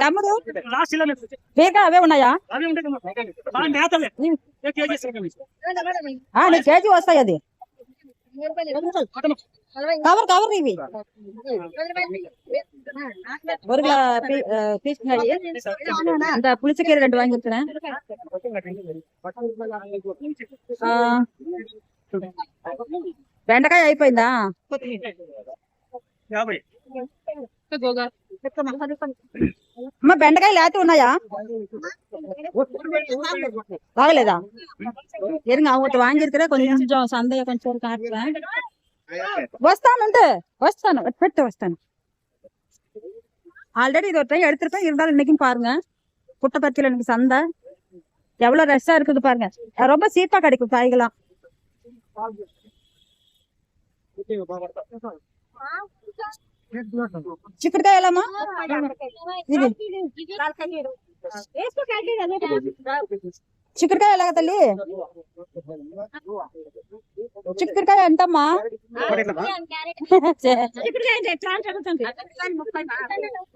తమ్ముడు లాస్ట్ ఇలా బీగా అవే ఉన్నాయా అవి ఉంటాయి బాగా నేతలే ఏ కేజీ ఇస్తాను ఆ నీ కేజీ వస్తాయి అది కవర్ కవర్ ఇవి ஒரு கிலோ பீ- அஹ், பீஸ் காய் இந்த புளிச்சக்கீரை ரெண்டு வாங்கியிருக்கிறேன் ఆ, బెండకాయ అయిపోయిందా యాభై అమ్మ బెండకాయ లేత ఉన్నాయా బాగలేదా இருங்க அவங்ககிட்ட வாங்கியிருக்கிறேன் கொஞ்சம் சந்தைய கொஞ்சம் காட்டுறேன் వస్తానుండు వస్తాను పెట్టు వస్తాను ஆல்ரெடி இது ஒரு டைம் எடுத்திருப்பேன் இருந்தாலும் இன்னைக்கும் பாருங்க புட்டப்பத்தியில எனக்கு சந்தை எவ்வளவு ரஷ்ஷா இருக்குது பாருங்க அஹ் ரொம்ப சீப்பா கிடைக்கும் காய்களாம் చిక్కుడుకాయ ఎలామా ఇది చిక్కుడుకాయ ఎలాగ తల్లి చిక్కుడుకాయ ఎంతమ్మా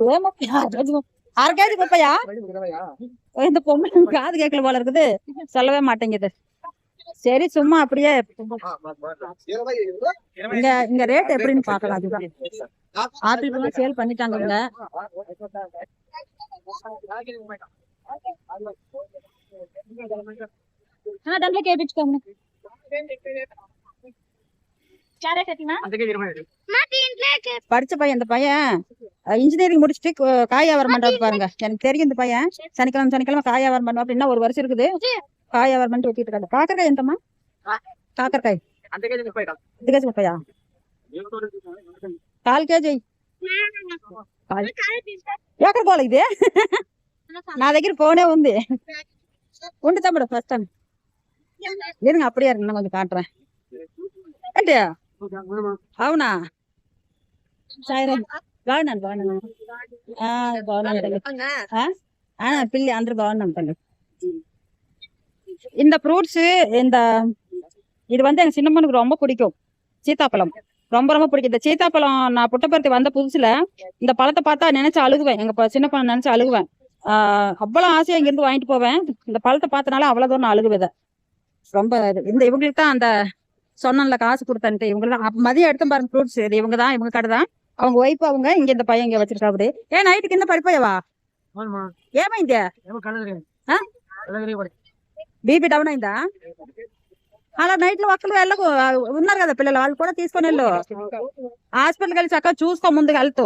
ఏ ముప్పై ఆరు కేజీ ముప్పై- ఆరు కేజీ ముప్పయా இந்த பொம்பளை காது கேட்கல போல இருக்குது சொல்லவே மாட்டேங்குது சரி சும்மா அப்படியே இங்க இங்க ரேட் எப்படின்னு பாக்கலாம் அதுதான் ஆப்பிள் எல்லாம் சேல் பண்ணிட்டாங்க இங்க ఆ, దాంట్లో కేపించుకోండి படிச்ச பையன் இந்த பையன் இன்ஜினியரிங் முடிச்சுட்டு கு- காய் வியாபாரம் பண்றது பாருங்க எனக்கு தெரியும் இந்த பையன் சனிக்கிழமை சனிக்கிழமை காய் வியாபாரம் பண்ணுவா அப்படின்னா ஒரு வருஷம் இருக்குது కాయ ఎవరి మంచి వచ్చి కదా కాకరకాయ ఎంతమ్మా కాకరకాయ అంత కేజీ ముప్పయా కాలు కేజీ ఎక్కడ పోలే ఇదే నా దగ్గర ఫోనే ఉంది ఉండు తమ్ముడు ఫస్ట్ అని నేను అప్పుడే నిన్న కొంచెం కాంట్రా అంటే అవునా సరే బాగున్నాను బాగున్నాను బాగున్నాను తల్లి పిల్లి అందరు బాగున్నాం తల్లి இந்த ஃப்ரூட்ஸு இந்த இது வந்து எங்க சின்னம்மனுக்கு ரொம்ப பிடிக்கும். சீத்தாப்பழம். ரொம்ப ரொம்ப பிடிக்கும். இந்த சீத்தாப்பழம் நான் புட்டப்பருத்தி வந்த புதுசுல இந்த பழத்தை பார்த்தா நினச்சி அழுகுவேன். எங்கள் சின்ன பழம் நினச்சி அழுகுவேன். அவ்வளோ ஆசையாக இங்கேருந்து வாங்கிட்டு போவேன். இந்த பழத்தை பார்த்தனால அவ்வளவு தூரம் அழுகுவேதை ரொம்ப இந்த இவங்களுக்கு தான் அந்த சொன்னல காசு கொடுத்தன்ட்டு. இவங்க தான் மதியம் எடுத்து பாருங்க ஃப்ரூட்ஸ் இது இவங்க தான் இவங்க கடை தான். அவங்க ஒய்ஃப் அவங்க இங்க இந்த பையன் இங்க வச்சிருக்கா அப்படி ஏன் நைட்டுக்கு என்ன படிப்பையவா ஏமா இந்த బీపీ డౌన్ అయిందా? అలా నైట్లో ఒక్కరు వెళ్ళకు ఉన్నారు కదా పిల్లలు వాళ్ళు కూడా తీసుకొని వెళ్ళు. హాస్పిటల్కి వెళ్ళి చక్కగా చూసుకో ముందుకు వెళ్తూ.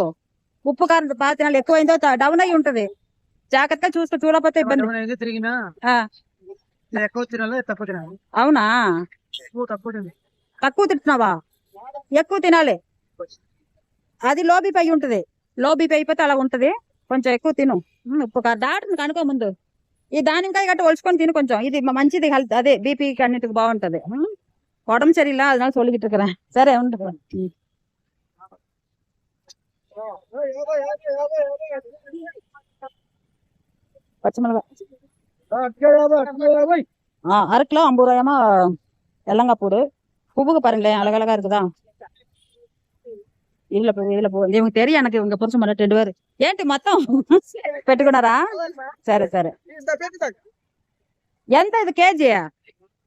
ఉప్పు కారం బాగా తినాలి. ఎక్కువైందో డౌన్ అయి ఉంటది. జాగ్రత్తగా చూసుకో చూడకపోతే ఇబ్బంది. అవునా? తక్కువ తింటున్నావా? ఎక్కువ తినాలి. అది లో బీపీ అయి ఉంటది. లో బీపీ అయిపోతే అలా ఉంటది. కొంచెం ఎక్కువ తిను. ఉప్పు కారం. డాక్టర్ని కనుకో ముందు. ఈ దానిమ్మకాయ గట్ట ఒలుచుకొని తిను కొంచెం ఇది మ- మంచిది హెల్త్ అదే బీపీకి అన్నిటికి బాగుంటది ఉమ్, உடம்பு சரியில்லை அதனால சொல்லிக்கிட்டு இருக்கிறேன் சரி உண்டு ம். பச்சை மிளகாய் ஆ அரை கிலோ ஐம்பது ரூபாயமா எல்லங்காய் பூடு பூவுக்கு பாருங்களேன் அழகழகா இருக்குதா இதுல போ இதுல போ இவங்க தெரியும் எனக்கு இவங்க புரிச்சு பண்ண ரெண்டு பேரு ఏంటి మొత్తం పెట్టుకున్నారా సరే సరే ఎంత ఇది కేజీ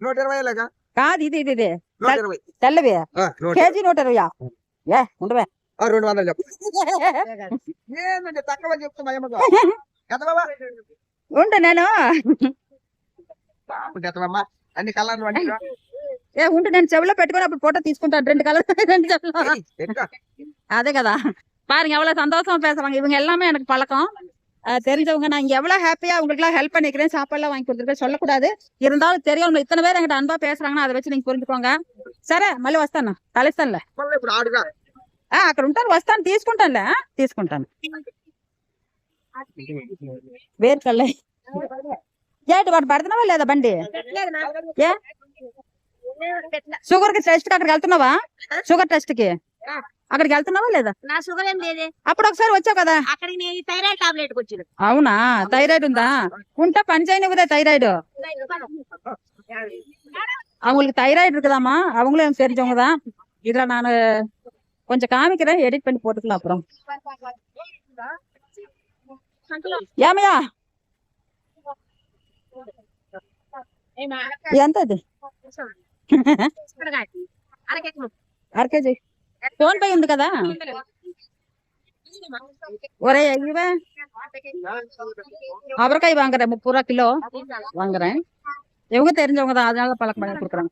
నూట ఇరవై లేక కాదు ఇది ఇది ఇది నూట ఇరవై తెల్లవి ఆ, నూట కేజీ నూట ఇరవయా ఏ ఉండవే ఆ, రెండు వందలు చెప్పు ఏంటంటే తక్కువ చెప్తున్నా ఏమో ఎంత బాబా ఉండు నేను గతమమ్మా అన్ని కలర్లు అన్ని ఏ ఉండు నేను చెవిలో పెట్టుకుని అప్పుడు ఫోటో తీసుకుంటాను రెండు కలర్ రెండు చెవులు ఎక్కువ. அதே கதா பாருங்க எவ்வளவு சந்தோஷமா பேசுறாங்க இவங்க எல்லாமே எனக்கு பழக்கம் அஹ் தெரிஞ்சவங்க நான் இங்க எவ்வளவு ஹாப்பியா உங்களுக்குலாம் ஹெல்ப் பண்ணிக்கிறேன் சாப்பாடுலாம் வாங்கி கொடுத்துருக்கேன் சொல்லக்கூடாது இருந்தாலும் தெரியும் உங்களுக்கு இத்தனை பேர் என்கிட்ட அன்பா பேசுறாங்கன்னா அதை வச்சு நீங்க పురించుకోంగా సరే మళ్ళీ వస్తాను కలుస్తానులే మళ్ళీ ఇప్పుడు ఆడుగా ఆ, అక్కడ ఉంటాను వస్తాను తీసుకుంటానులే ఆ, తీసుకుంటాను వేరుకల్లే ఏంటి వాడు పడుతున్నావా లేదా బండి ఏ షుగర్ కి టెస్ట్ కి అక్కడికి వెళ్తున్నావా షుగర్ టెస్ట్ కి అక్కడికి వెళ్తున్నావా లేదా నా షుగర్ ఏం లేదే అప్పుడు ఒకసారి వచ్చావు కదా అక్కడికి నేను థైరాయిడ్ టాబ్లెట్ వచ్చిన అవునా థైరాయిడ్ ఉందా ఉంటే పని చేయనివ్వదా థైరాయిడ్ அவங்களுக்கு தைராய்டு இருக்குதாமா அவங்களும் எனக்கு தெரிஞ்சவங்க தான் இதுல நான் கொஞ்சம் காமிக்கிறேன் எடிட் பண்ணி போட்டுக்கலாம் அப்புறம் ஏமையா ఎంత అది అర కేజీ ఫోన్ పే ఉంది కదా ஒரே இவ அவரைக்காய் வாங்குறேன் முப்பது ரூபா கிலோ வாங்குறேன் இவங்க தெரிஞ்சவங்க தான் அதனால பழக்கம் பண்ணி கொடுக்குறாங்க